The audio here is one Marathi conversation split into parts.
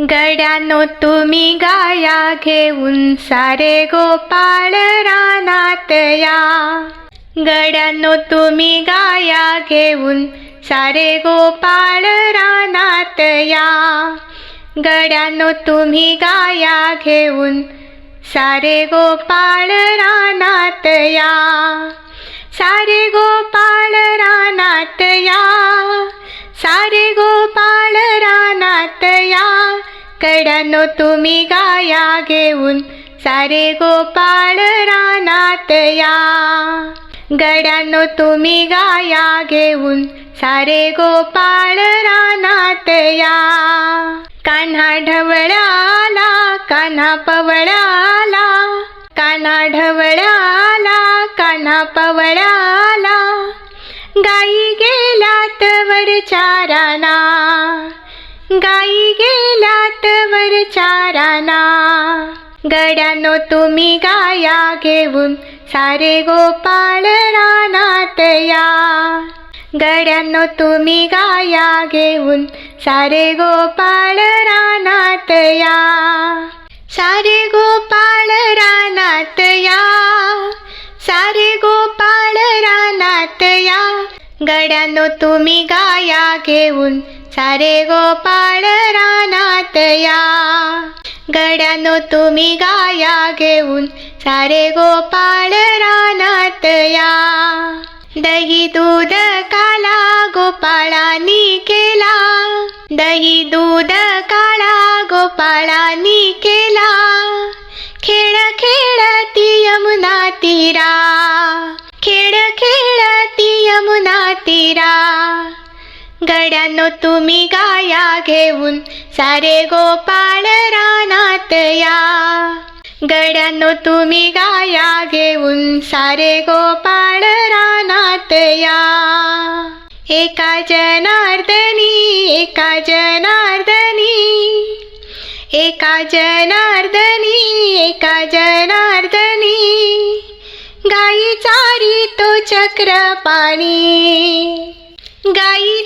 गड्यानो तुम्ही गाया घेऊन सारे गोपाळ रानात या. गड्यानो तुम्ही गाया घेऊन सारे गोपाळ रानात या. गड्यानो तुम्ही गाया घेऊन सारे गोपाळ रानात या. सारे गोपाळ रानात कड्यानो तुम्ही गाया घेऊन सारे गोपाळ रानात या. गड्यानो तुम्ही गाया घेऊन सारे गोपाळ रानात या. कान्हा ढवळाला कान्हा पवळाला कान्हा ढवळाला कान्हा पवळाला. गाई गेल्यात वर चाराना गाई विचाराना. गड्यानो तुम्ही गाया घेऊन सारे गोपाळ रानात या. गड्यानो तुम्ही गाया घेऊन सारे गोपाळ रानात या. सारे गोपाळ रानात या. सारे गोपाळ रानात या. गड्यानो तुम्ही गाया घेऊन सारे गोपाळ रानात या. गड्यानो तुम्ही गाया घेऊन सारे गोपाळ रानात या. दही दूध काला गोपाळानी केला. दही दूध काळा गोपाळा गड्यांनो तुम्ही गाया घेऊन सारे गोपाळ रानात या. गड्यांनो तुम्ही गाया घेऊन सारे गोपाळ रानात या. एका जनार्दनी एका जनार्दनी. एका जनार्दनी एका जनार्दनी. गाई चारी तो चक्र पाणी. गाई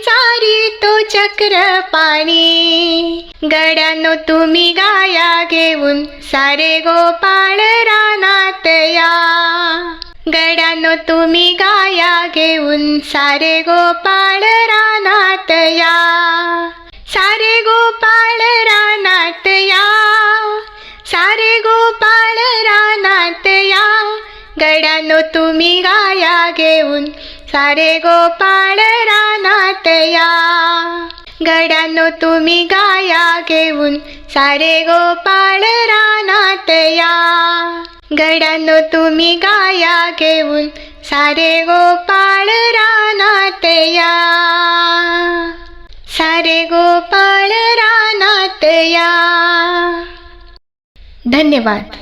चक्र पाणी. गड्यानो तुम्ही गाया घेऊन सारे गोपाळ रानात या. गड्यानो तुम्ही गाया घेऊन सारे गोपाळ रानात या. सारे गोपाळ रानात या. सारे गोपाळ रानात या. गड्यानो तुम्ही गाया घेऊन सारे गोपाळ रानात या. गड्यांनो तुम्ही गाया घेऊन सारे गोपाळ रानात या. गड्यांनो तुम्ही गाया घेऊन सारे गोपाळ रानात या. सारे गोपाळ रानात या. धन्यवाद.